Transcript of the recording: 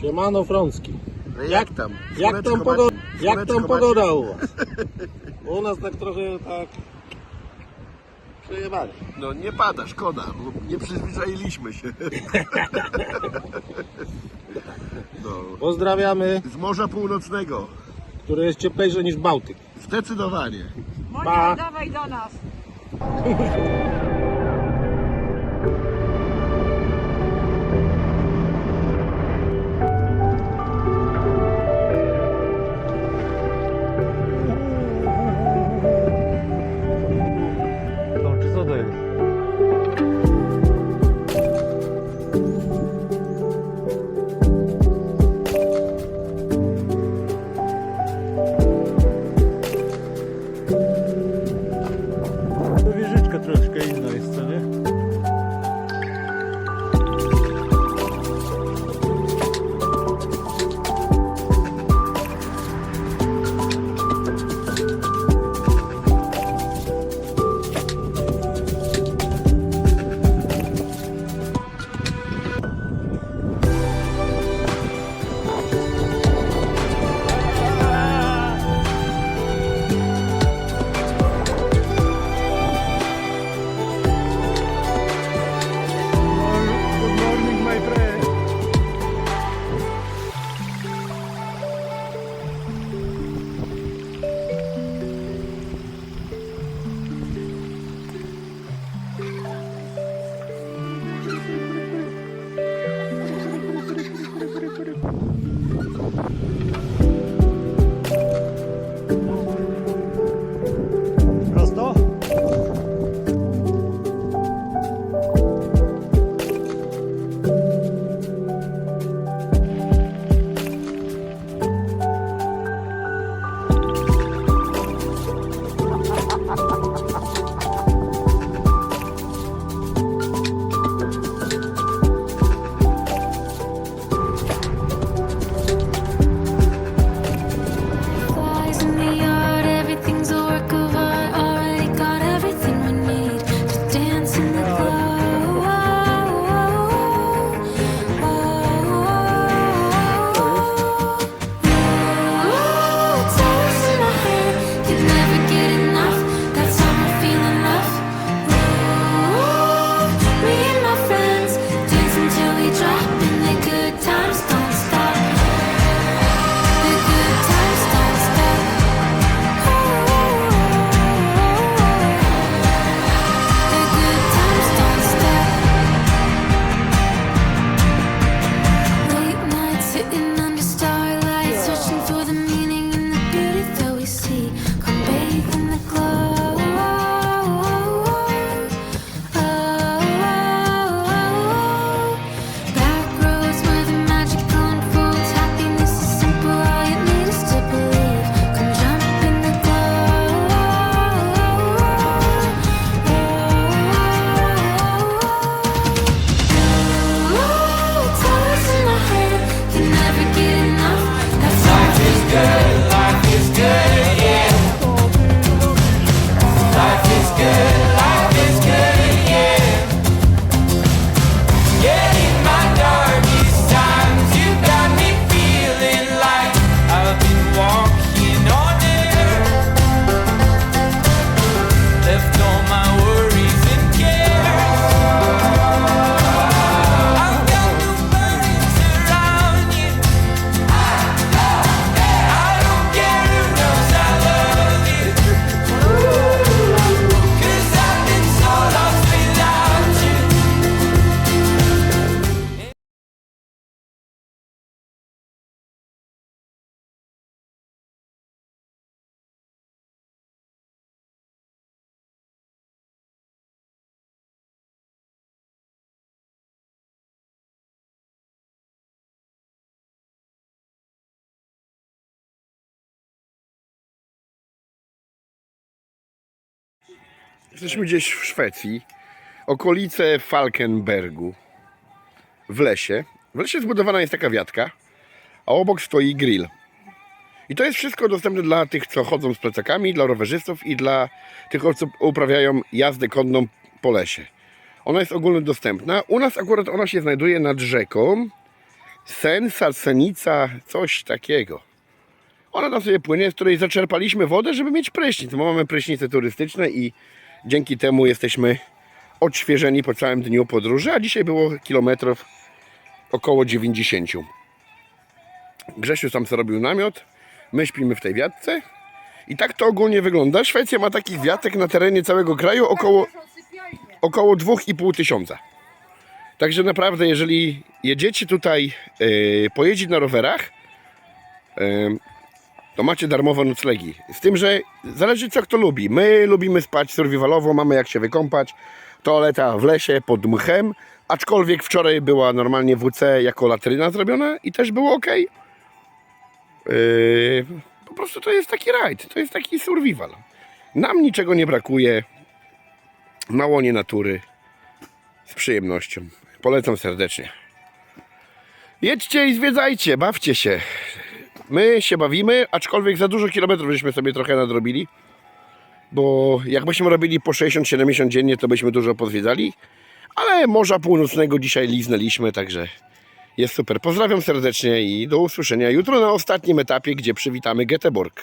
Siemano Frącki. Jak tam? Jak tam, pogoda, jak tam pogoda u was? U nas tak trochę tak przejebali. No nie pada, szkoda, bo nie przyzwyczailiśmy się. No. Pozdrawiamy, Z Morza Północnego. które jest cieplejsze niż Bałtyk. Zdecydowanie. Pa. Monia, dawaj do nas. Jesteśmy gdzieś w Szwecji, okolice Falkenbergu, w lesie. W lesie zbudowana jest taka wiatka, a obok stoi grill. I to jest wszystko dostępne dla tych, co chodzą z plecakami, dla rowerzystów i dla tych, co uprawiają jazdę konną po lesie. Ona jest ogólnodostępna. U nas akurat ona się znajduje nad rzeką Sensa, Senica, coś takiego. Ona tam sobie płynie, z której zaczerpaliśmy wodę, żeby mieć prysznic. Bo mamy prysznice turystyczne i dzięki temu jesteśmy odświeżeni po całym dniu podróży, a dzisiaj było kilometrów około 90. Grzesiu tam sobie robił namiot, my śpimy w tej wiatce i tak to ogólnie wygląda. Szwecja ma takich wiatek na terenie całego kraju około, około 2,5 tysiąca. Także naprawdę, jeżeli jedziecie tutaj yy, pojeździć na rowerach, yy, to macie darmowe noclegi. Z tym, że zależy co kto lubi. My lubimy spać survivalowo, mamy jak się wykąpać. Toaleta w lesie pod mchem, aczkolwiek wczoraj była normalnie WC jako latryna zrobiona i też było ok. Yy, po prostu to jest taki rajd, to jest taki survival. Nam niczego nie brakuje. Na łonie natury. Z przyjemnością. Polecam serdecznie. Jedźcie i zwiedzajcie, bawcie się. My się bawimy, aczkolwiek za dużo kilometrów żeśmy sobie trochę nadrobili. Bo jakbyśmy robili po 60-70 dziennie, to byśmy dużo pozwiedzali. Ale Morza Północnego dzisiaj liznęliśmy, także jest super. Pozdrawiam serdecznie i do usłyszenia jutro na ostatnim etapie, gdzie przywitamy Göteborg.